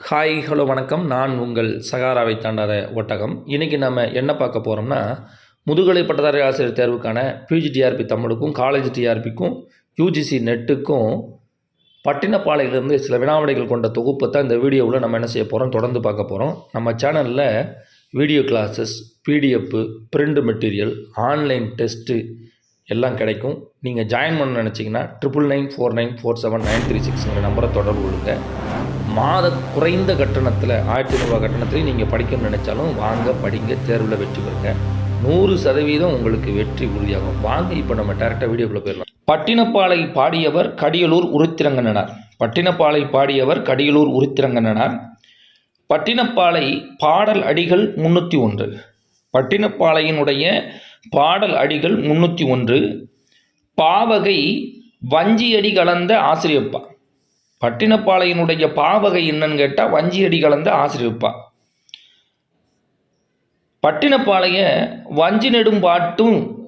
Hi hello வணக்கம். நான் உங்கள் சகாராவை தாண்டாத ஒட்டகம். இன்றைக்கி நம்ம என்ன பார்க்க போகிறோம்னா முதுகலை பட்டதாரி ஆசிரியர் தேர்வுக்கான பிஜி டிஆர்பி தமிழுக்கும் காலேஜ் டிஆர்பிக்கும் யூஜிசி நெட்டுக்கும் பட்டினப்பாளையிலிருந்து சில வினாவிடைகள் கொண்ட தொகுப்பை தான் இந்த வீடியோவில் நம்ம என்ன செய்ய போகிறோம் தொடர்ந்து பார்க்க போகிறோம் நம்ம சேனலில் video classes PDF print material online test எல்லாம் கிடைக்கும். நீங்கள் ஜாயின் பண்ண நினச்சிங்கன்னா triple nine four nine four seven nine three சிக்ஸுங்கிற நம்பரை தொடர்பு கொடுங்க மாத குறைந்த கட்டணத்தில் ஆயிரத்தி ஐநூறுரூவா கட்டணத்தில் நீங்கள் படிக்கணும்னு நினச்சாலும் வாங்க படிங்க தேர்வில் வெற்றி பெறுங்க. நூறு சதவீதம் உங்களுக்கு வெற்றி உறுதியாகும். வாங்க இப்போ நம்ம டேரெக்டாக வீடியோக்குள்ளே போயிடலாம். பட்டினப்பாலை பாடியவர் கடியலூர் உருத்திரங்கனார் பட்டினப்பாலை பாடியவர் கடியலூர் உருத்திரங்கனார் பட்டினப்பாலை பாடல் அடிகள் முன்னூற்றி ஒன்று. பட்டினப்பாளையினுடைய பாடல் அடிகள் முன்னூற்றி ஒன்று. பாவகை வஞ்சியடி கலந்த ஆசிரியப்பா. பட்டினப்பாளையினுடைய பாவகை என்னன்னு கேட்டால் வஞ்சியடி கலந்து ஆசிரியப்பா. பட்டினப்பாளைய வஞ்சி நெடும் பாட்டும்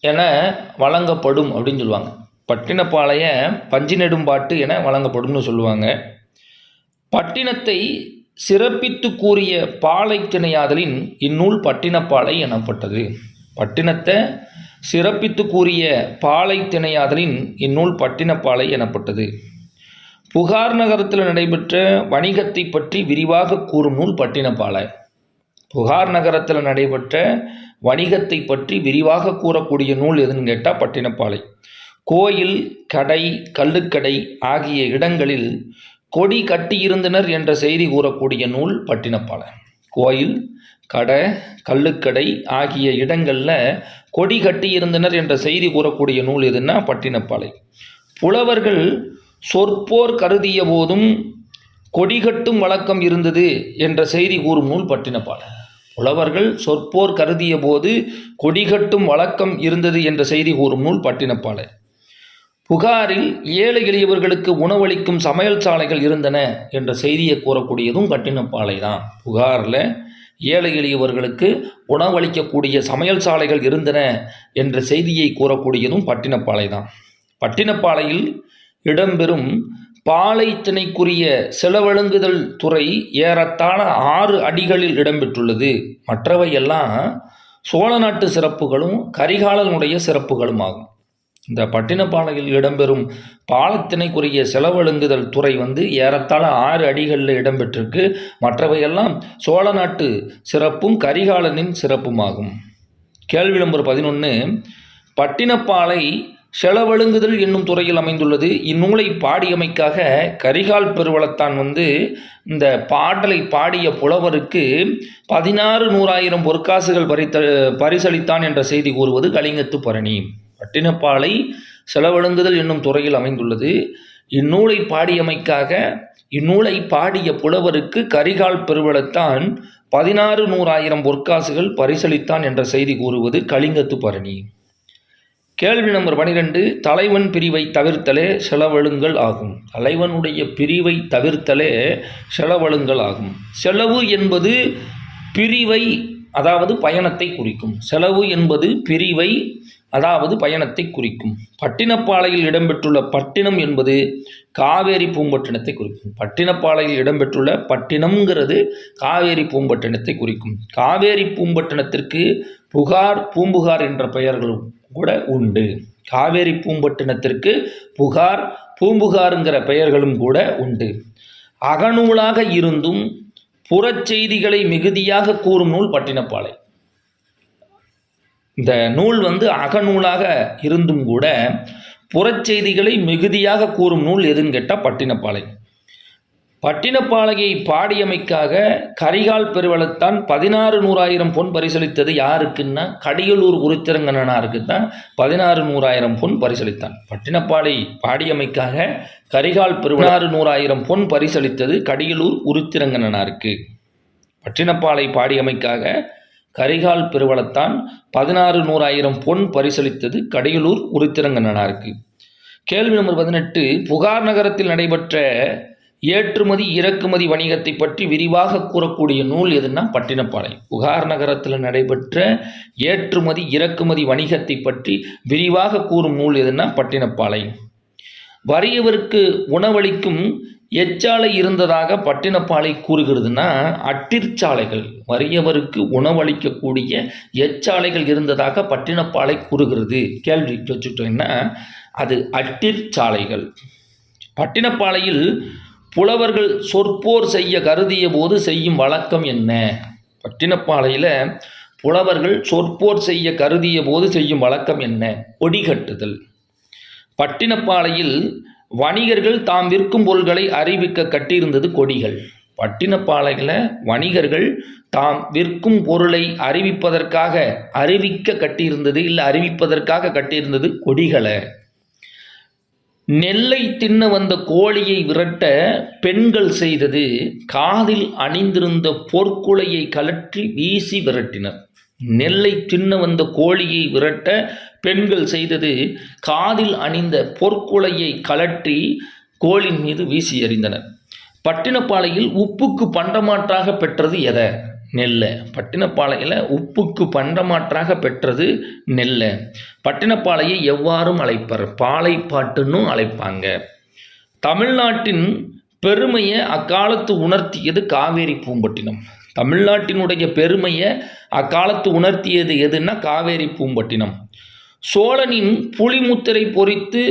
என வழங்கப்படும் அப்படின்னு சொல்லுவாங்க. பட்டினப்பாளைய பஞ்சி நெடும் பாட்டு என வழங்கப்படும்னு சொல்லுவாங்க. பட்டினத்தை சிறப்பித்து கூறிய பாலை திணையாதலின் இந்நூல் பட்டினப்பாலை எனப்பட்டது. பட்டினத்தை சிறப்பித்து கூறிய பாலை திணையாதலின் இந்நூல் பட்டினப்பாலை எனப்பட்டது. புகார் நகரத்தில் நடைபெற்ற வணிகத்தை பற்றி விரிவாக கூறும் நூல் பட்டினப்பாலை. புகார் நகரத்தில் நடைபெற்ற வணிகத்தை பற்றி விரிவாக கூறக்கூடிய நூல் எதுன்னு கேட்டால் பட்டினப்பாலை. கோயில் கடை கள்ளுக்கடை ஆகிய இடங்களில் கொடி கட்டியிருந்தனர் என்ற செய்தி கூறக்கூடிய நூல் பட்டினப்பாலை. கோயில் கடை கள்ளுக்கடை ஆகிய இடங்களில் கொடி கட்டியிருந்தனர் என்ற செய்தி கூறக்கூடிய நூல் எதுன்னா பட்டினப்பாலை. புலவர்கள் சொற்போர் கருதிய போதும் கொடிகட்டும் வழக்கம் இருந்தது என்ற செய்தி கூறும் நூல் பட்டினப்பாலை புலவர்கள் சொற்போர் கருதிய போது கொடிகட்டும் வழக்கம் இருந்தது என்ற செய்தி கூறும் நூல் பட்டினப்பாலை புகாரில் ஏழை எளியவர்களுக்கு உணவளிக்கும் சமையல் சாலைகள் இருந்தன என்ற செய்தியை கூறக்கூடியதும் பட்டினப்பாலை தான் புகாரில் ஏழை எளியவர்களுக்கு உணவளிக்கக்கூடிய சமையல் சாலைகள் இருந்தன என்ற செய்தியை கூறக்கூடியதும் பட்டினப்பாலை தான் பட்டினப்பாளையில் இடம்பெறும் பாலைத்திணைக்குரிய செலவழுங்குதல் துறை ஏறத்தாழ ஆறு அடிகளில் இடம்பெற்றுள்ளது. மற்றவையெல்லாம் சோழ நாட்டு சிறப்புகளும் கரிகாலனுடைய சிறப்புகளும் ஆகும் இந்த பட்டினப்பாளையில் இடம்பெறும் பாலத்தினைக்குரிய செலவழுங்குதல் துறை வந்து ஏறத்தாழ ஆறு அடிகளில் இடம்பெற்றிருக்கு. மற்றவையெல்லாம் சோழ நாட்டு சிறப்பும் கரிகாலனின் சிறப்புமாகும். கேள்வி நம்பர் பதினொன்று பட்டினப்பாலை செலவழுங்குதல் என்னும் துறையில் அமைந்துள்ளது. இந்நூலை பாடியமைக்காக கரிகால் பெருவளத்தான் வந்து இந்த பாடலை பாடிய புலவருக்கு பதினாறு நூறாயிரம் பொற்காசுகள் பறித்த பரிசளித்தான் என்ற செய்தி கூறுவது கலிங்கத்து பரணி. பட்டினப்பாலை செலவழுங்குதல் என்னும் துறையில் அமைந்துள்ளது. இந்நூலை பாடியமைக்காக இந்நூலை பாடிய புலவருக்கு கரிகால் பெருவளத்தான் பதினாறு நூறாயிரம் பொற்காசுகள் பரிசளித்தான் என்ற செய்தி கூறுவது கலிங்கத்து பரணி. கேள்வி நம்பர் பனிரெண்டு தலைவன் பிரிவை தவிர்த்தலே செலவழுங்கள் ஆகும். தலைவனுடைய பிரிவை தவிர்த்தலே செலவழுங்கள் ஆகும். செலவு என்பது பிரிவை அதாவது பயணத்தை குறிக்கும். செலவு என்பது பிரிவை அதாவது பயணத்தை குறிக்கும். பட்டினப்பாளையில் இடம்பெற்றுள்ள பட்டினம் என்பது காவேரி பூம்பட்டினத்தை குறிக்கும். பட்டினப்பாளையில் இடம்பெற்றுள்ள பட்டினம்ங்கிறது காவேரி பூம்பட்டினத்தை குறிக்கும். காவேரி பூம்பட்டினத்திற்கு புகார் பூம்புகார் என்ற பெயர்களும் கூட உண்டு. காவேரி பூம்பட்டினத்திற்கு புகார் பூம்புகாருங்கிற பெயர்களும் கூட உண்டு. அகநூலாக இருந்தும் புறச்செய்திகளை மிகுதியாக கூறும் நூல் பட்டினப்பாலை. இந்த நூல் வந்து அகநூலாக இருந்தும் கூட புறச்செய்திகளை மிகுதியாக கூறும் நூல் எதுன்னு கேட்டால் பட்டினப்பாலை. பட்டினப்பாளையை பாடியமைக்காக கரிகால் பெருவளத்தான் பதினாறு நூறாயிரம் பொன் பரிசளித்தது யாருக்குன்னா கடியலூர் உருத்திரங்கனாருக்கு தான் பதினாறு நூறாயிரம் பொன் பரிசளித்தான். பட்டினப்பாளை பாடியமைக்காக கரிகால் பெருவளாறு நூறாயிரம் பொன் பரிசளித்தது கடியலூர் உருத்திரங்கனாருக்கு பட்டினப்பாளை பாடியமைக்காக கரிகால் பெருவளத்தான் பதினாறு நூறாயிரம் பொன் பரிசளித்தது கடியலூர் உருத்திரங்கனாருக்கு கேள்வி நம்பர் பதினெட்டு புகார் நகரத்தில் நடைபெற்ற ஏற்றுமதி இறக்குமதி வணிகத்தை பற்றி விரிவாக கூறக்கூடிய நூல் எதுன்னா பட்டினப்பாலை புகார் நகரத்தில் நடைபெற்ற ஏற்றுமதி இறக்குமதி வணிகத்தை பற்றி விரிவாக கூறும் நூல் எதுன்னா பட்டினப்பாலை வறியவருக்கு உணவளிக்கும் எச்சாலை இருந்ததாக பட்டினப்பாலை கூறுகிறதுனா அட்டிற்சாலைகள். வறியவருக்கு உணவளிக்கக்கூடிய எச்சாலைகள் இருந்ததாக பட்டினப்பாலை கூறுகிறது. கேள்வி வச்சுட்டோம்னா அது அட்டிற்சாலைகள். பட்டினப்பாலையில் புலவர்கள் சொற்போர் செய்ய கருதிய போது செய்யும் வழக்கம் என்ன? பட்டினப்பாலையில் புலவர்கள் சொற்போர் செய்ய கருதிய போது செய்யும் வழக்கம் என்ன? கொடி கட்டுதல். பட்டினப்பாலையில் வணிகர்கள் தாம் விற்கும் பொருள்களை அறிவிக்க கட்டியிருந்தது கொடிகள். பட்டினப்பாலையில் வணிகர்கள் தாம் விற்கும் பொருளை அறிவிப்பதற்காக அறிவிக்க கட்டியிருந்தது இல்லை அறிவிப்பதற்காக கட்டியிருந்தது கொடிகளை. நெல்லை தின்ன வந்த கோழியை விரட்ட பெண்கள் செய்தது. காதில் அணிந்திருந்த பொற்குலையை கலற்றி வீசி விரட்டினர். நெல்லை தின்ன வந்த கோழியை விரட்ட பெண்கள் செய்தது. காதில் அணிந்த பொற்குலையை கலற்றி கோழின் மீது வீசி எறிந்தனர். பட்டினப்பாளையில் உப்புக்கு பண்டமாற்றாக பெற்றது எதை? நெல்லை. பட்டினப்பாளையில் உப்புக்கு பண்டமாற்றாக பெற்றது நெல்லை. பட்டினப்பாளையை எவ்வாறும் அழைப்பர்? பாலைப்பாட்டுன்னு அழைப்பாங்க. தமிழ்நாட்டின் பெருமையை அக்காலத்து உணர்த்தியது காவேரி பூம்பட்டினம். தமிழ்நாட்டினுடைய பெருமையை அக்காலத்து உணர்த்தியது எதுன்னா காவேரி பூம்பட்டினம். சோழனின் புலிமுத்திரை பொறித்து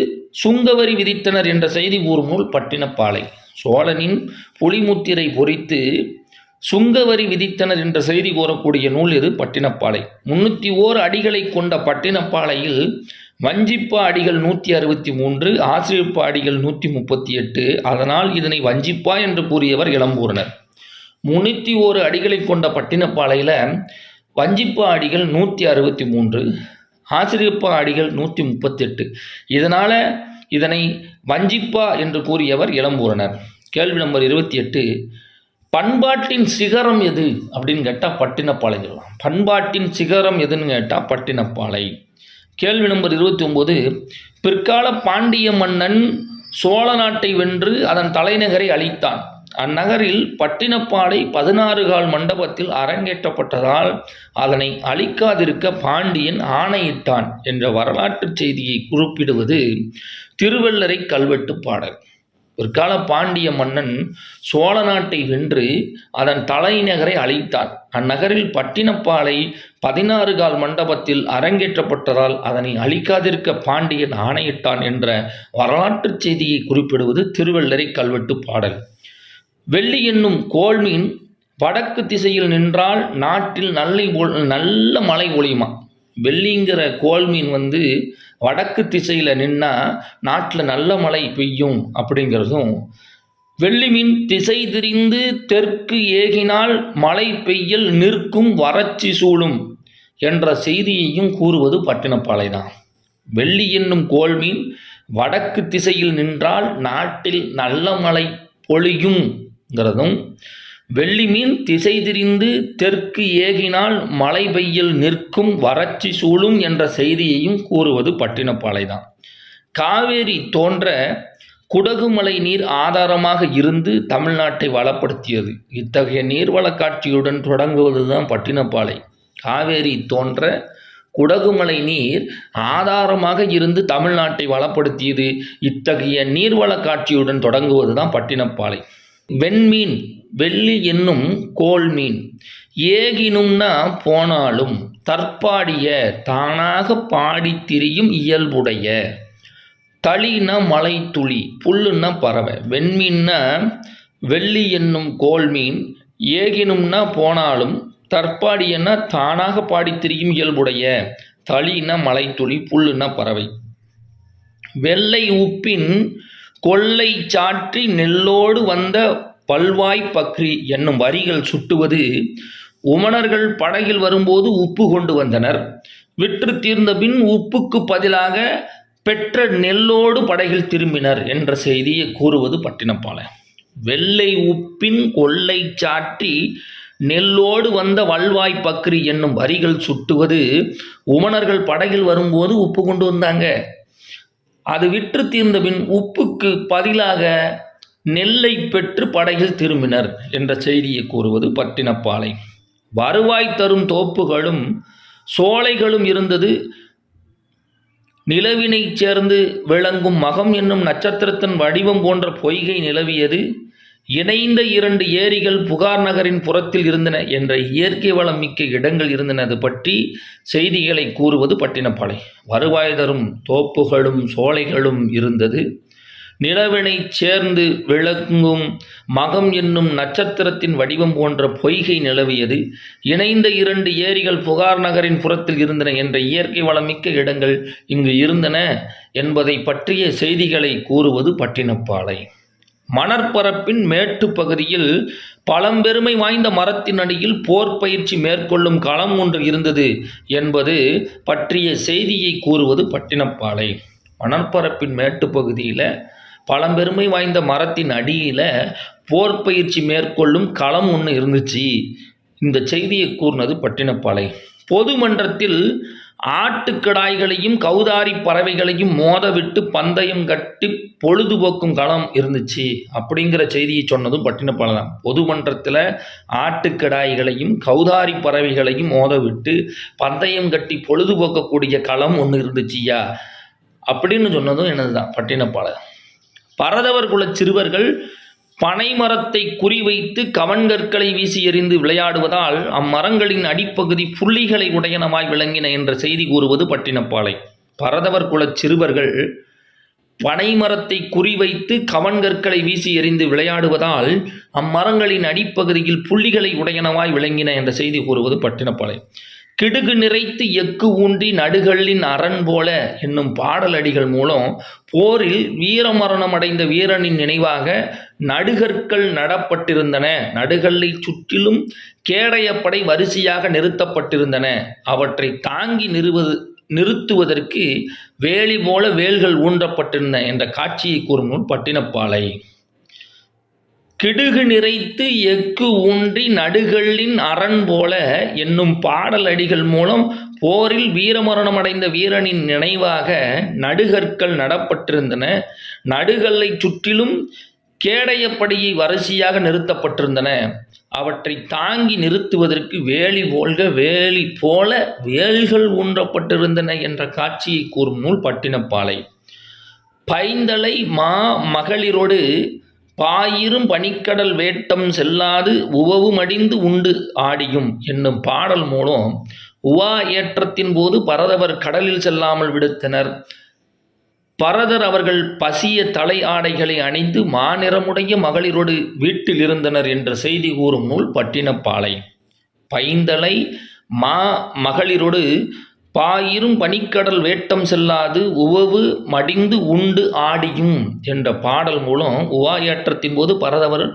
சுங்கவரி விதித்தனர் என்ற செய்தி கூறும் நூல் பட்டினப்பாலை சோழனின் புலிமுத்திரை பொறித்து சுங்கவரி விதித்தனர் என்ற செய்தி கூறக்கூடிய நூல் இது பட்டினப்பாலை. முன்னூற்றி ஓர் அடிகளை கொண்ட பட்டினப்பாலையில் வஞ்சிப்பா அடிகள் நூற்றி அறுபத்தி மூன்று ஆசிரியப்பா அடிகள் நூற்றி முப்பத்தி எட்டு அதனால் இதனை வஞ்சிப்பா என்று கூறியவர் இளம்பூரனர் முன்னூற்றி ஓரு அடிகளை கொண்ட பட்டினப்பாலையில் வஞ்சிப்பா அடிகள் நூற்றி அறுபத்தி மூன்று ஆசிரியப்பா அடிகள் நூற்றி முப்பத்தெட்டு இதனால் இதனை வஞ்சிப்பா என்று கூறியவர் இளம்பூரனர் கேள்வி நம்பர் இருபத்தி எட்டு பண்பாட்டின் சிகரம் எது? அப்படின்னு கேட்டால் பட்டினப்பாலை சொல்லலாம் பண்பாட்டின் சிகரம் எதுன்னு கேட்டால் பட்டினப்பாளை. கேள்வி நம்பர் இருபத்தி ஒம்பது பிற்கால பாண்டிய மன்னன் சோழ நாட்டை வென்று அதன் தலைநகரை அழித்தான். அந்நகரில் பட்டினப்பாலை பதினாறு கால் மண்டபத்தில் அரங்கேற்றப்பட்டதால் அதனை அழிக்காதிருக்க பாண்டியன் ஆணையிட்டான் என்ற வரலாற்றுச் செய்தியை குறிப்பிடுவது திருவள்ளரை கல்வெட்டு பாடல். பிற்கால பாண்டிய மன்னன் சோழ நாட்டை வென்று அதன் தலைநகரை அழித்தான் அந்நகரில் பட்டினப்பாலை பதினாறு கால் மண்டபத்தில் அரங்கேற்றப்பட்டதால் அதனை அழிக்காதிருக்க பாண்டியன் ஆணையிட்டான் என்ற வரலாற்றுச் செய்தியை குறிப்பிடுவது திருவள்ளரை கல்வெட்டு பாடல். வெள்ளி என்னும் கோள்மீன் வடக்கு திசையில் நின்றால் நாட்டில் நல்லை நல்ல மழை ஒளியுமா வெள்ளிங்கிற கோள்மீன் வந்து வடக்கு திசையில் நின்னா நாட்டில் நல்ல மழை பெய்யும் அப்படிங்கிறதும் வெள்ளி மீன் திசை திரிந்து தெற்கு ஏகினால் மழை பெய்யல் நிற்கும் வறட்சி சூழும் என்ற செய்தியையும் கூறுவது பட்டினப்பாலை தான் வெள்ளி என்னும் கோல்மீன் வடக்கு திசையில் நின்றால் நாட்டில் நல்ல மழை பொழியுங்கிறதும் வெள்ளி மீன் திசை திரிந்து தெற்கு ஏகினால் மழை பெய்யில் நிற்கும் வறட்சி சூழும் என்ற செய்தியையும் கூறுவது பட்டினப்பாலை தான் காவேரி தோன்ற குடகுமலை நீர் ஆதாரமாக இருந்து தமிழ்நாட்டை வளப்படுத்தியது. இத்தகைய நீர்வள காட்சியுடன் தொடங்குவது தான் பட்டினப்பாலை. காவேரி தோன்ற குடகுமலை நீர் ஆதாரமாக இருந்து தமிழ்நாட்டை வளப்படுத்தியது. இத்தகைய நீர்வள காட்சியுடன் தொடங்குவது தான் பட்டினப்பாலை. வெண்மீன் வெள்ளி என்னும் கோல் மீன் ஏகினும்னா போனாலும் தற்பாடிய தானாக பாடித் திரியும் இயல்புடைய. தளின்னா மலை துளி புல்லுன்னா பறவை. வெண்மீன்னா வெள்ளி என்னும் கோல் மீன் ஏகினும்னா போனாலும் தற்பாடியன்னா தானாக பாடி திரியும் இயல்புடைய. தளின்னா மலைத்துளி புல்லுன்னா பறவை. வெள்ளை உப்பின் கொள்ளை சாற்றி நெல்லோடு வந்த பல்வாய் பக்ரி என்னும் வரிகள் சுட்டுவது உமணர்கள் படகில் வரும்போது உப்பு கொண்டு வந்தனர். விற்று தீர்ந்த பின் உப்புக்கு பதிலாக பெற்ற நெல்லோடு படகில் திரும்பினர் என்ற செய்தியை கூறுவது பட்டினப்பாலை. வெள்ளை உப்பின் கொள்ளை சாற்றி நெல்லோடு வந்த வல்வாய் பக்ரி என்னும் வரிகள் சுட்டுவது உமணர்கள் படகில் வரும்போது உப்பு கொண்டு வந்தாங்க. அது விற்று தீர்ந்தபின் உப்புக்கு பதிலாக நெல்லை பெற்று படகில் திரும்பினர் என்ற செய்தியை கூறுவது பட்டினப்பாலை. வருவாய் தரும் தோப்புகளும் சோலைகளும் இருந்தது. நிலவினைச் சேர்ந்து விளங்கும் மகம் என்னும் நட்சத்திரத்தின் வடிவம் போன்ற பொய்கை நிலவியது. இணைந்த இரண்டு ஏரிகள் புகார் நகரின் புறத்தில் இருந்தன என்ற இயற்கை வளம் மிக்க இடங்கள் இருந்தனது பற்றி செய்திகளை கூறுவது பட்டினப்பாலை வருவாய் தரும் தோப்புகளும் சோலைகளும் இருந்தது. நிலவினைச் சேர்ந்து விளங்கும் மகம் என்னும் நட்சத்திரத்தின் வடிவம் போன்ற பொய்கை நிலவியது. இணைந்த இரண்டு ஏரிகள் புகார் நகரின் புறத்தில் இருந்தன என்ற இயற்கை வளமிக்க இடங்கள் இங்கு இருந்தன என்பதை பற்றிய செய்திகளை கூறுவது பட்டினப்பாலை மணற்பரப்பின் மேட்டு பகுதியில் பழம்பெருமை வாய்ந்த மரத்தின் அடியில் போர் பயிற்சி மேற்கொள்ளும் களம் ஒன்று இருந்தது என்பது பற்றிய செய்தியை கூறுவது பட்டினப்பாலை. மணற்பரப்பின் மேட்டு பகுதியில் பழம்பெருமை வாய்ந்த மரத்தின் அடியில் போர் பயிற்சி மேற்கொள்ளும் களம் ஒன்று இருந்துச்சு. இந்த செய்தியை கூறினது பட்டினப்பாலை. பொதுமன்றத்தில் ஆட்டுக்கிடாய்களையும் கௌதாரி பறவைகளையும் மோதவிட்டு பந்தயம் கட்டி பொழுதுபோக்கும் களம் இருந்துச்சு அப்படிங்கிற செய்தியை சொன்னதும் பட்டினப்பாலை தான். பொதுமன்றத்தில் ஆட்டுக்கிடாய்களையும் கௌதாரி பறவைகளையும் மோதவிட்டு பந்தயம் கட்டி பொழுதுபோக்கக்கூடிய களம் ஒன்று இருந்துச்சியா அப்படின்னு சொன்னதும் எனது தான். பட்டினப்பாலை பரதவர் குல சிறுவர்கள் பனைமரத்தை குறிவைத்து கவன்கற்களை வீசி எறிந்து விளையாடுவதால் அம்மரங்களின் அடிப்பகுதி புள்ளிகளை உடையனமாய் விளங்கின என்ற செய்தி கூறுவது பட்டினப்பாலை. பரதவர் குலச் சிறுவர்கள் பனைமரத்தை குறிவைத்து கவன்கற்களை வீசி எறிந்து விளையாடுவதால் அம்மரங்களின் அடிப்பகுதியில் புள்ளிகளை உடையனவாய் விளங்கின என்ற செய்தி கூறுவது பட்டினப்பாளை கிடுகு நிறைத்து எக்கு ஊன்றி நடுகளின் அரண் போல என்னும் பாடலடிகள் மூலம் போரில் வீரமரணம் அடைந்த வீரனின் நினைவாக நடுகற்கள் நடப்பட்டிருந்தன. நடுகல்லை சுற்றிலும் கேடயப்படை வரிசையாக நிறுத்தப்பட்டிருந்தன. அவற்றை தாங்கி நிறுவது நிறுத்துவதற்கு வேலி போல வேல்கள் ஊன்றப்பட்டிருந்தன என்ற காட்சியை கூறும் நூல் பட்டினப்பாலை. கிடுகு நிறைத்து எக்கு ஊன்றி நடுகளின் அரண் போல என்னும் பாடலடிகள் மூலம் போரில் வீரமரணம் அடைந்த வீரனின் நினைவாக நடுகற்கள் நடப்பட்டிருந்தன. நடுகல்லை சுற்றிலும் கேடயப்படியை வரிசையாக நிறுத்தப்பட்டிருந்தன. அவற்றை தாங்கி நிறுத்துவதற்கு வேலி போல்க வேலி போல வேல்கள் ஊன்றப்பட்டிருந்தன என்ற காட்சியை கூறும் நூல் பட்டினப்பாலை. பைந்தலை மா மகளிரோடு பாயிரும் பனிக்கடல் வேட்டம் செல்லாது உவவு மடிந்து உண்டு ஆடியும் என்னும் பாடல் மூலம் உவா ஏற்றத்தின் போது பரதவர் கடலில் செல்லாமல் விடுத்தனர். பரதர் அவர்கள் பசிய தலை ஆடைகளை அணிந்து மாநிறமுடைய மகளிரோடு வீட்டில் இருந்தனர் என்ற செய்தி கூறும் நூல் பட்டினப்பாலை பைந்தலை மா மகளிரோடு பாயிரும் பனிக்கடல் வேட்டம் செல்லாது உவவு மடிந்து உண்டு ஆடியும் என்ற பாடல் மூலம் உவாயாற்றத்தின் போது பரதவர்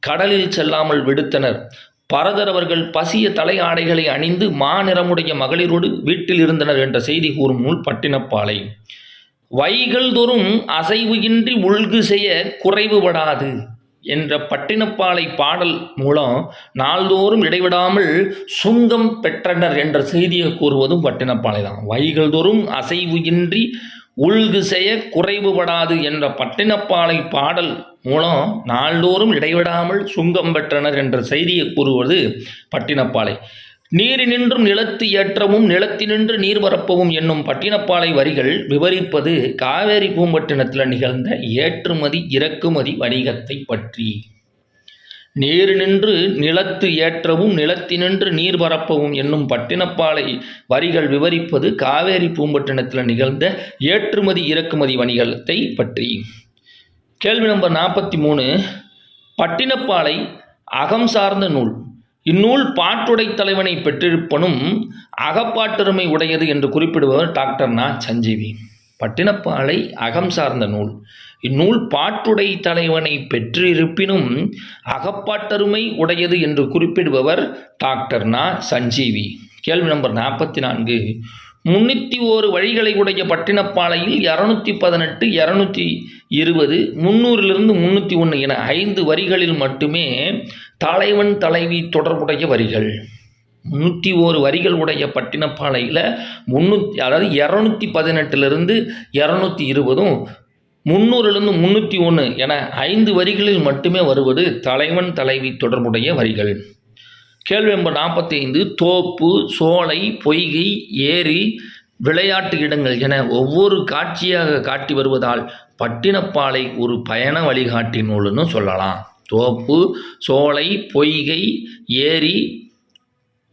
கடலில் செல்லாமல் விடுத்தனர். பரதர் அவர்கள் பசிய தலை ஆடைகளை அணிந்து மாநிறமுடைய மகளிரோடு வீட்டில் இருந்தனர் என்ற செய்தி கூறும் நூல் பட்டினப்பாலை. வைகள் தோறும் அசைவு இன்றி உள்கு செய்ய குறைவுபடாது என்ற பட்டினப்பாலை பாடல் மூலம் நாள்தோறும் இடைவிடாமல் சுங்கம் பெற்றனர் என்ற செய்தியை கூறுவதும் பட்டினப்பாலை தான். வைகள் தோறும் அசைவு இன்றி உள்கு செய்ய குறைவுபடாது என்ற பட்டினப்பாலை பாடல் மூலம் நாள்தோறும் இடைவிடாமல் சுங்கம் பெற்றனர் என்ற செய்தியை கூறுவது பட்டினப்பாலை. நீரினின்றும் நிலத்து ஏற்றவும் நிலத்தினின்று நீர்வரப்பவும் என்னும் பட்டினப்பாலை வரிகள் விவரிப்பது காவேரி பூம்பட்டினத்தில் நிகழ்ந்த ஏற்றுமதி இறக்குமதி வணிகத்தை பற்றி. நீர் நின்று நிலத்து ஏற்றவும் நிலத்தினின்று நீர் பரப்பவும் என்னும் பட்டினப்பாலை வரிகள் விவரிப்பது காவேரி பூம்பட்டினத்தில் நிகழ்ந்த ஏற்றுமதி இறக்குமதி வணிகத்தை பற்றி. கேள்வி நம்பர் நாற்பத்தி மூணு. பட்டினப்பாலை அகம் சார்ந்த நூல். இந்நூல் பாட்டுடை தலைவனை பெற்றிருப்பனும் அகப்பாட்டுரிமை உடையது என்று குறிப்பிடுபவர் டாக்டர் நா. சஞ்சீவி. பட்டினப்பாலை அகம் சார்ந்த நூல். இந்நூல் பாட்டுடை தலைவனை பெற்றிருப்பினும் அகப்பாட்டருமை உடையது என்று குறிப்பிடுபவர் டாக்டர் நா. சஞ்சீவி. கேள்வி நம்பர் நாற்பத்தி நான்கு. முன்னூற்றி ஓரு வழிகளை உடைய பட்டினப்பாளையில் இரநூத்தி பதினெட்டு இரநூத்தி இருபது முந்நூறிலிருந்து முந்நூற்றி ஒன்று என ஐந்து வரிகளில் மட்டுமே தலைவன் தலைவி தொடர்புடைய வரிகள். முந்நூற்றி ஓரு வரிகள் உடைய பட்டினப்பாளையில் முந்நூற்றி அதாவது இரநூத்தி பதினெட்டுலேருந்து இரநூத்தி இருபதும் முந்நூறுலேருந்து முந்நூற்றி ஒன்று என ஐந்து வரிகளில் மட்டுமே வருவது தலைவன் தலைவி தொடர்புடைய வரிகள். கேள்வி நம்பர் நாற்பத்தி ஐந்து தோப்பு சோலை பொய்கை ஏரி விளையாட்டு இடங்கள் என ஒவ்வொரு காட்சியாக காட்டி வருவதால் பட்டினப்பாலை ஒரு பயண வழிகாட்டி நூல்னு சொல்லலாம். தோப்பு சோலை பொய்கை ஏரி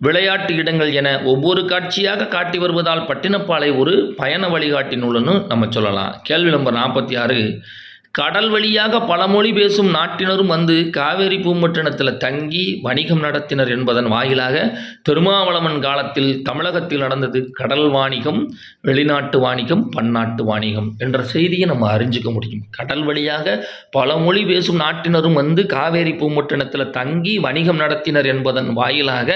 விளையாட்டு இடங்கள் என ஒவ்வொரு காட்சியாக காட்டி வருவதால் பட்டினப்பாலை ஒரு பயண வழிகாட்டி நூல்னு நம்ம சொல்லலாம். கேள்வி நம்பர் நாற்பத்தி ஆறு கடல் வழியாக பல மொழி பேசும் நாட்டினரும் வந்து காவேரி பூம்பட்டினத்தில் தங்கி வணிகம் நடத்தினர் என்பதன் வாயிலாக திருமாவளவன் காலத்தில் தமிழகத்தில் நடந்தது கடல் வாணிகம் வெளிநாட்டு வாணிகம் பன்னாட்டு வாணிகம் என்ற செய்தியை நம்ம அறிஞ்சிக்க முடியும். கடல் வழியாக பல மொழி பேசும் நாட்டினரும் வந்து காவேரி பூம்பட்டினத்தில் தங்கி வணிகம் நடத்தினர் என்பதன் வாயிலாக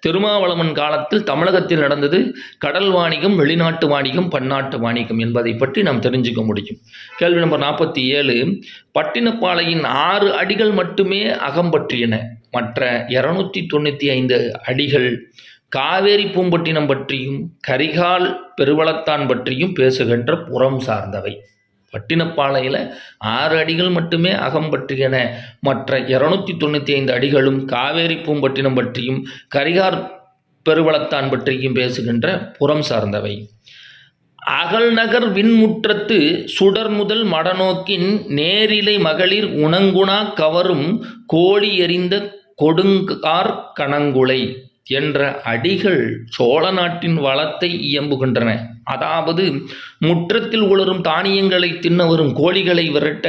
திருமாவளவன் காலத்தில் தமிழகத்தில் நடந்தது கடல் வாணிகம் வெளிநாட்டு வாணிகம் பன்னாட்டு வாணிகம் என்பதை பற்றி நாம் தெரிஞ்சுக்க முடியும். கேள்வி நம்பர் நாற்பத்தி ஏழு. பட்டினப்பாளையின் ஆறு அடிகள் மட்டுமே அகம்பற்றியன. மற்ற இரநூத்தி தொண்ணூற்றி ஐந்து அடிகள் காவேரி பூம்பட்டினம் பற்றியும் கரிகால் பெருவளத்தான் பற்றியும் பேசுகின்ற புறம் சார்ந்தவை. பட்டினப்பாளையில் ஆறு அடிகள் மட்டுமே அகம்பற்றியன. மற்ற இரநூத்தி தொண்ணூற்றி ஐந்து அடிகளும் காவேரி பூம்பட்டினம் பற்றியும் கரிகார் பெருவளத்தான் பற்றியும் பேசுகின்ற புறம் சார்ந்தவை. அகல்நகர் விண்முற்றத்து சுடர் முதல் மடநோக்கின் நேரிலை மகளிர் உணங்குணா கவரும் கோழி எறிந்த கொடுங்கார் கணங்குலை என்ற அடிகள் சோழ நாட்டின் வளத்தை இயம்புகின்றன. அதாவது முற்றத்தில் உளரும் தானியங்களை தின்ன வரும் கோழிகளை விரட்ட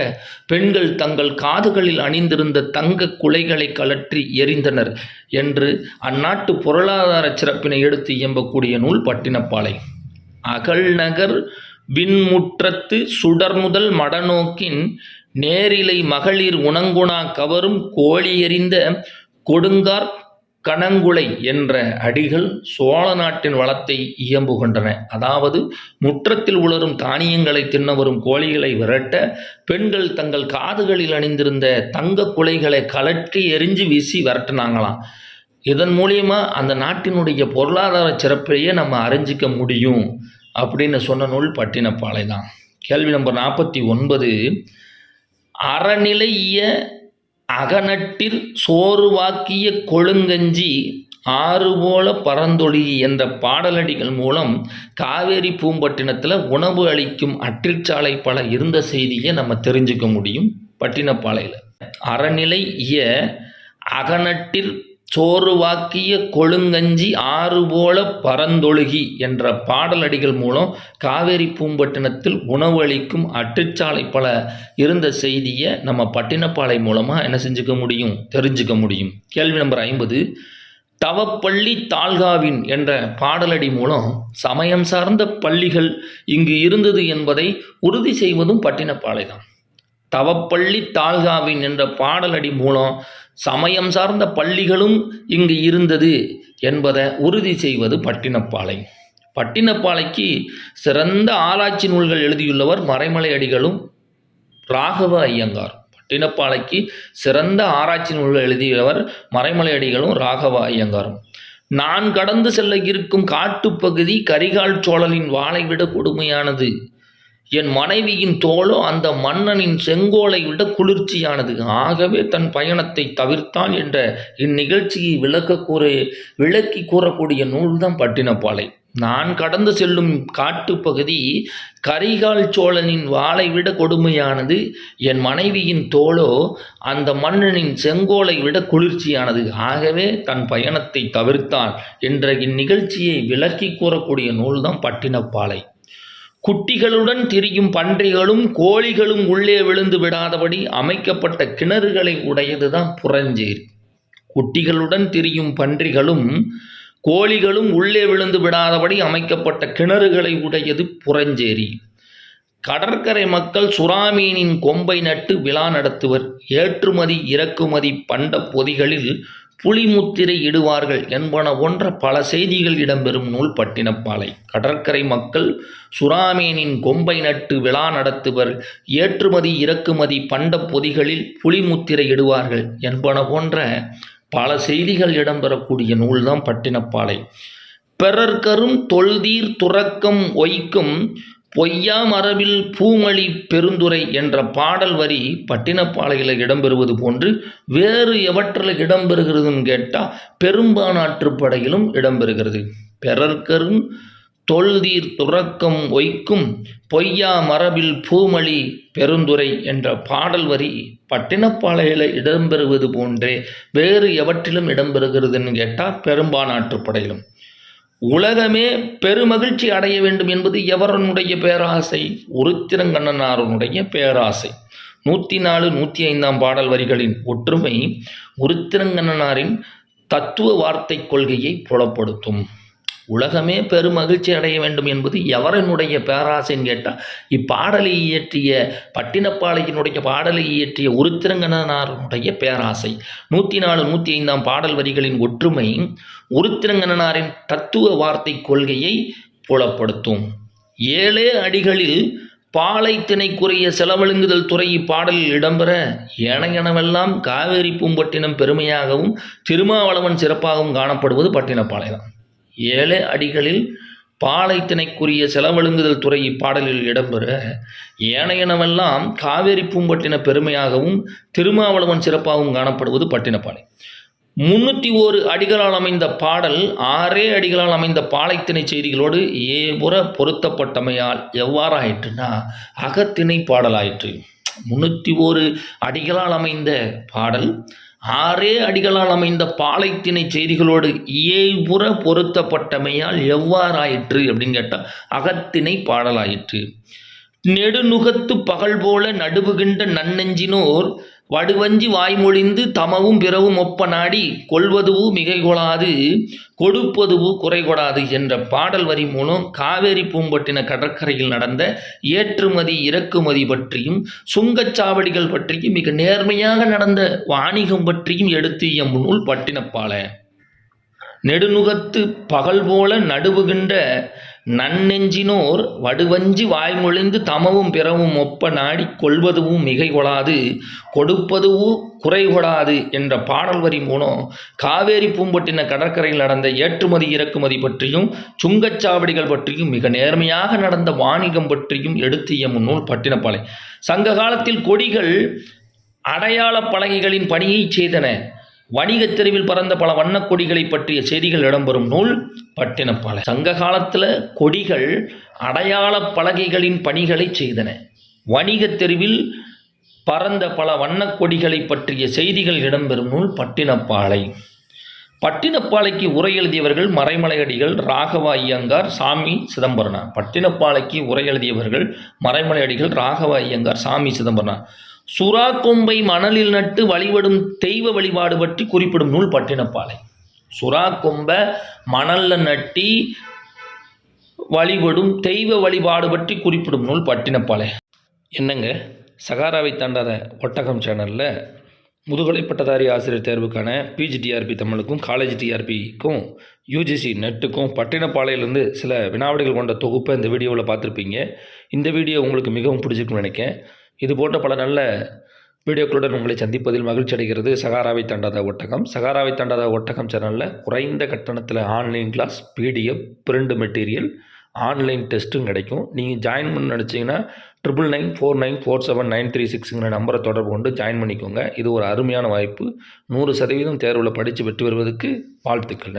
பெண்கள் தங்கள் காதுகளில் அணிந்திருந்த தங்க குலைகளை கலற்றி எறிந்தனர் என்று அந்நாட்டு பொருளாதார சிறப்பினை எடுத்து இயம்பக்கூடிய நூல் பட்டினப்பாலை. அகல்நகர் விண்முற்றத்து சுடர்முதல் மடநோக்கின் நேரிலை மகளிர் உணங்குணா கவரும் கோழி எறிந்த கொடுங்கார் கணங்குலை என்ற அடிகள் சோழ நாட்டின் வளத்தை இயம்புகின்றன. அதாவது முற்றத்தில் உளரும் தானியங்களை தின்ன வரும் கோழிகளை விரட்ட பெண்கள் தங்கள் காதுகளில் அணிந்திருந்த தங்க குலைகளை கலற்றி எரிஞ்சு வீசி விரட்டினாங்களாம். இதன் மூலியமாக அந்த நாட்டினுடைய பொருளாதார சிறப்பையே நம்ம அறிஞ்சிக்க முடியும். அப்படின்னு சொன்ன நூல் பட்டினப்பாலை தான். கேள்வி நம்பர் நாற்பத்தி ஒன்பது அறநிலைய அகநட்டில் சோறுவாக்கிய கொழுங்கஞ்சி ஆறு போல பரந்தொழி என்ற பாடலடிகள் மூலம் காவேரி பூம்பட்டினத்தில் உணவு அளிக்கும் அற்றிச்சாலை பல இருந்த செய்தியை நம்ம தெரிஞ்சுக்க முடியும் பட்டினப்பாளையில் அறநிலை இய அகநட்டில் சோறுவாக்கிய கொழுங்கஞ்சி ஆறு போல பரந்தொழுகி என்ற பாடலடிகள் மூலம் காவேரி பூம்பட்டினத்தில் உணவு அளிக்கும் அட்டுச்சாலை பல இருந்த செய்தியை நம்ம பட்டினப்பாலை மூலமாக என்ன செஞ்சுக்க முடியும்? தெரிஞ்சுக்க முடியும். கேள்வி நம்பர் ஐம்பது. தவப்பள்ளி தால்காவின் என்ற பாடலடி மூலம் சமயம் சார்ந்த பள்ளிகள் இங்கு இருந்தது என்பதை உறுதி செய்வதும் பட்டினப்பாலை தான் தவப்பள்ளி தால்காவின் என்ற பாடலடி மூலம் சமயம் சார்ந்த பள்ளிகளும் இங்கு இருந்தது என்பதை உறுதி செய்வது பட்டினப்பாலை. பட்டினப்பாலைக்கு சிறந்த ஆராய்ச்சி நூல்கள் எழுதியுள்ளவர் மறைமலை அடிகளும் ராகவ ஐயங்கார். பட்டினப்பாலைக்கு சிறந்த ஆராய்ச்சி நூல்கள் எழுதியவர் மறைமலை அடிகளும் ராகவ ஐயங்காரும். நான் கடந்து செல்ல இருக்கும் காட்டுப்பகுதி கரிகால் சோழலின் வாளை விட கொடுமையானது. என் மனைவியின் தோளோ அந்த மன்னனின் செங்கோலை விட குளிர்ச்சியானது. ஆகவே தன் பயணத்தை தவிர்த்தான் என்ற இந்நிகழ்ச்சியை விளக்க கூற விளக்கி கூறக்கூடிய நூல்தான் பட்டினப்பாலை. நான் கடந்து செல்லும் காட்டுப்பகுதி கரிகால் சோழனின் வாளை விட கொடுமையானது. என் மனைவியின் தோளோ அந்த மன்னனின் செங்கோலை விட குளிர்ச்சியானது. ஆகவே தன் பயணத்தை தவிர்த்தான் என்ற இந்நிகழ்ச்சியை விளக்கி கூறக்கூடிய நூல்தான் பட்டினப்பாலை. குட்டிகளுடன் திரியும் பன்றிகளும் கோழிகளும் உள்ளே விழுந்து விடாதபடி அமைக்கப்பட்ட கிணறுகளை உடையதுதான் புறஞ்சேரி. குட்டிகளுடன் திரியும் பன்றிகளும் கோழிகளும் உள்ளே விழுந்து விடாதபடி அமைக்கப்பட்ட கிணறுகளை உடையது புறஞ்சேரி. கடற்கரை மக்கள் சுறாமீனின் கொம்பை நட்டு விழா நடத்துவர். ஏற்றுமதி இறக்குமதி பண்ட பொதிகளில் புலிமுத்திரை இடுவார்கள் என்பன போன்ற பல செய்திகள் இடம்பெறும் நூல் பட்டினப்பாலை கடற்கரை மக்கள் சுறாமீனின் கொம்பை நட்டு விழா நடத்துவர். ஏற்றுமதி இறக்குமதி பண்ட பொதிகளில் புலிமுத்திரை இடுவார்கள் என்பன போன்ற பல செய்திகள் இடம்பெறக்கூடிய நூல்தான் பட்டினப்பாலை. பிறர்க்கரும் தொல்தீர் துறக்கம் ஒய்க்கும் பொய்யா மரபில் பூமழி பெருந்துரை என்ற பாடல் வரி பட்டினப்பாளையில் இடம்பெறுவது போன்று வேறு எவற்றில் இடம்பெறுகிறதுன்னு கேட்டால் பெரும்பானாற்றுப்படையிலும் இடம்பெறுகிறது. பிறர்க்கரும் தொல்தீர் துறக்கம் ஒய்க்கும் பொய்யா மரபில் பூமளி பெருந்துரை என்ற பாடல் வரி பட்டினப்பாளையில் இடம்பெறுவது போன்றே வேறு எவற்றிலும் இடம்பெறுகிறதுன்னு கேட்டால் பெரும்பானாற்றுப்படையிலும் உலகமே பெருமகிழ்ச்சி அடைய வேண்டும் என்பது எவரனுடைய பேராசை? உருத்திரங்கண்ணனாரனுடைய பேராசை. நூற்றி நாலு நூற்றி ஐந்தாம் பாடல் வரிகளின் ஒற்றுமை உருத்திரங்கண்ணனாரின் தத்துவ வார்த்தை கொள்கையை புலப்படுத்தும். உலகமே பெருமகிழ்ச்சி அடைய வேண்டும் என்பது எவரனுடைய பேராசைன்னு கேட்டால் இப்பாடலை இயற்றிய பட்டினப்பாளையினுடைய பாடலை இயற்றிய உருத்திரங்கனாருடைய பேராசை. நூற்றி நாலு நூற்றி ஐந்தாம் பாடல் வரிகளின் ஒற்றுமை உருத்திரங்கனாரின் தத்துவ வார்த்தை கொள்கையை புலப்படுத்தும். ஏழே அடிகளில் பாலைத்திணைக்குரிய செலவழுங்குதல் துறை இப்பாடலில் இடம்பெற ஏனையனவெல்லாம் காவேரி பூம்பட்டினம் பெருமையாகவும் திருமாவளவன் சிறப்பாகவும் காணப்படுவது பட்டினப்பாளையம் ஏழு அடிகளில் பாலைத்தினைக்குரிய செலவழுங்குதல் துறை இப்பாடலில் இடம்பெற ஏனையனவெல்லாம் காவேரி பூம்பட்டின பெருமையாகவும் திருமாவளவன் சிறப்பாகவும் காணப்படுவது பட்டினப்பாலை. முன்னூற்றி ஓரு அடிகளால் அமைந்த பாடல் ஆறே அடிகளால் அமைந்த பாலைத்திணை செய்திகளோடு ஏபுற பொருத்தப்பட்டமையால் எவ்வாறாயிற்றுனா அகத்திணை பாடலாயிற்று. முன்னூற்றி ஓரு அடிகளால் அமைந்த பாடல் ஆறே அடிகளால் அமைந்த பாலைத்திணை செய்திகளோடு இயைபுற பொருத்தப்பட்டமையால் எவ்வாறாயிற்று அப்படின்னு கேட்டால் அகத்திணை பாடலாயிற்று. நெடுநுகத்து பகல் போல நடுவுகின்ற நன்னெஞ்சினோர் வடுவஞ்சி வாய்மொழிந்து தமவும் பிறவும் ஒப்ப நாடி கொள்வதுவு மிகை கொடுப்பதுவு குறைகொடாது என்ற பாடல் வரி மூலம் காவேரி பூம்பட்டின கடற்கரையில் நடந்த ஏற்றுமதி இறக்குமதி பற்றியும் சுங்கச்சாவடிகள் பற்றியும் மிக நேர்மையாக நடந்த வாணிகம் பற்றியும் எடுத்து எம் நூல் பட்டினப்பாலை நெடுநுகத்து பகல் போல நடுவுகின்ற நன்னெஞ்சினோர் வடுவஞ்சி வாய்மொழிந்து தமவும் பிறவும் ஒப்ப நாடி கொள்வதுவும் மிகை கொடாது கொடுப்பதுவும் குறை கொடாது என்ற பாடல் வரி மூலம் காவேரி பூம்பட்டின கடற்கரையில் நடந்த ஏற்றுமதி இறக்குமதி பற்றியும் சுங்கச்சாவடிகள் பற்றியும் மிக நேர்மையாக நடந்த வாணிகம் பற்றியும் எடுத்திய முன்னூல் பட்டினப்பாலை. சங்க காலத்தில் கொடிகள் அடையாள பலகைகளின் பணியை செய்தன. வணிகத் தெருவில் பறந்த பல வண்ணக் கொடிகளை பற்றிய செய்திகள் இடம்பெறும் நூல் பட்டினப்பாலை. சங்க காலத்தில் கொடிகள் அடையாள பலகைகளின் பணிகளை செய்தன. வணிகத் தெருவில் பறந்த பல வண்ணக் கொடிகளை பற்றிய செய்திகள் இடம்பெறும் நூல் பட்டினப்பாலை. பட்டினப்பாலைக்கு உரை எழுதியவர்கள் மறைமலையடிகள் ராகவ ஐயங்கார் சாமி சிதம்பரனார். பட்டினப்பாலைக்கு உரை எழுதியவர்கள் மறைமலையடிகள் ராகவ ஐயங்கார் சாமி சிதம்பரனார். சுறா கொம்பை மணலில் நட்டு வழிபடும் தெய்வ வழிபாடு பற்றி குறிப்பிடும் நூல் பட்டினப்பாலை. சுறா கொம்பை மணலில் நட்டி வழிபடும் தெய்வ வழிபாடு பற்றி குறிப்பிடும் நூல் பட்டினப்பாலை. என்னங்க? சகாராவை தாண்டாத ஒட்டகம் சேனலில் முதுகலை பட்டதாரி ஆசிரியர் தேர்வுக்கான பிஜி டிஆர்பி தமிழுக்கும் காலேஜ் டிஆர்பிக்கும் யூஜிசி நெட்டுக்கும் பட்டினப்பாளையிலேருந்து சில வினாவிடைகள் கொண்ட தொகுப்பை இந்த வீடியோவில் பார்த்துருப்பீங்க. இந்த வீடியோ உங்களுக்கு மிகவும் பிடிச்சிருக்குன்னு நினைக்கிறேன். இது போன்ற பல நல்ல வீடியோக்களுடன் உங்களை சந்திப்பதில் மகிழ்ச்சி அடைகிறது சகாராவை தாண்டாத ஒட்டகம். சகாராவை தாண்டாத ஒட்டகம் சேனலில் குறைந்த கட்டணத்தில் online class PDF print material online டெஸ்ட்டும் கிடைக்கும். நீங்கள் ஜாயின் பண்ண நினச்சிங்கன்னா triple nine four nine four seven nine three சிக்ஸுங்கிற நம்பரை தொடர்பு கொண்டு ஜாயின் பண்ணிக்கோங்க. இது ஒரு அருமையான வாய்ப்பு. நூறு சதவீதம் தேர்வில் படித்து வெற்றி வருவதற்கு வாழ்த்துக்கள்.